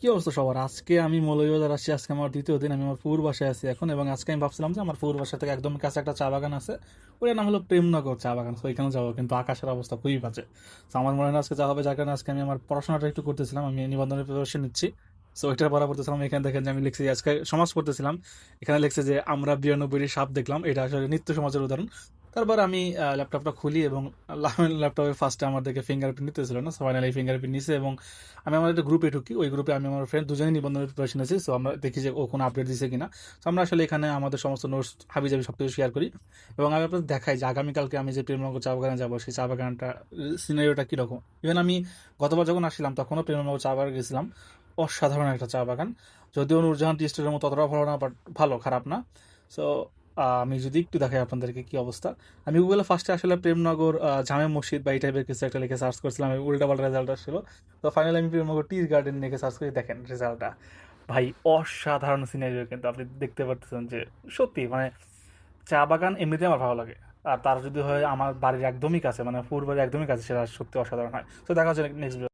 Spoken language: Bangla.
কি অবস্থা সবার? আজকে আমি মৌলভীবাজার আসছি, আজকে আমার দ্বিতীয় দিন, আমি আমার পুর বাসায় আছি এখন। এবং আজকে আমি ভাবছিলাম যে আমার পুর বাসা থেকে একদম কাছে একটা চা বাগান আছে। ওটার নাম হলো প্রেমনগর চা বাগান। ওইখানে যাব, কিন্তু আকাশের অবস্থা খুবই বাজে। তো আমার মনে হয় আজকে যা হবে, যার কারণে আজকে আমি আমার পড়াশোনাটা একটু করতেছিলাম। আমি নিবন্ধনের প্রিপারেশন নিচ্ছি। সো এটার পড়া পড়তেছিলাম এখানে দেখেন যে আমি লিখছি, আজকে সমাজ পড়তেছিলাম। এখানে লিখছে যে, আমরা বিরানব্বইটি সাপ দেখলাম। এটা আসলে নিত্য সমাজের উদাহরণ। তারপর আমি ল্যাপটপটা খুলি এবং ল্যাপটপে ফার্স্টে আমার দেখে ফিঙ্গারপ্রিন্ট নিতে ছিল না ফাইনালি ফিঙ্গারপ্রিন্ট নিছে এবং আমি আমার একটা গ্রুপে ঢুকি। ওই গ্রুপে আমি আমার ফ্রেন্ড দুজনেই নিবন্ধনের প্রিপারেশন আছি সো আমরা দেখি যে ও কোনো আপডেট দিছে কিনা। তো আমরা আসলে এখানে আমাদের সমস্ত নোটস হাবি জাবি সব কিছু শেয়ার করি এবং আমি আপনাদের দেখাই যে আগামীকালকে আমি যে প্রেমনগর চা বাগানে যাব, সেই চা বাগানটা সিনারিওটা কীরকম। ইভেন আমি গতবার যখন আসছিলাম, তখনও প্রেমনগর চা বাগান গেছিলাম। অসাধারণ একটা চা বাগান যদিও নূরজাহান টি মতো অতটাও ভালো না বাট ভালো, খারাপ না। সো আমি যদি একটু দেখাই আপনাদেরকে কি অবস্থা। আমি গুগলে ফার্স্টে আসলে প্রেমনগর জামে মসজিদ বা এই টাইপের কিছু একটা লিখে সার্চ করছিলাম উল্টা পাল্টা রেজাল্ট আসছিল। তো ফাইনালি আমি প্রেমনগর টি গার্ডেন লিখে সার্চ করে দেখেন রেজাল্টটা ভাই, অসাধারণ সিনারিও কিন্তু আপনি দেখতে পারতেছেন যে সত্যি মানে চা বাগান এমনিতে আমার ভালো লাগে। আর তার যদি হয় আমার বাড়ির একদমই কাছে মানে পূর্বের একদমই কাছে, সেটা সত্যি অসাধারণ হয়। তো দেখা হচ্ছে নেক্সট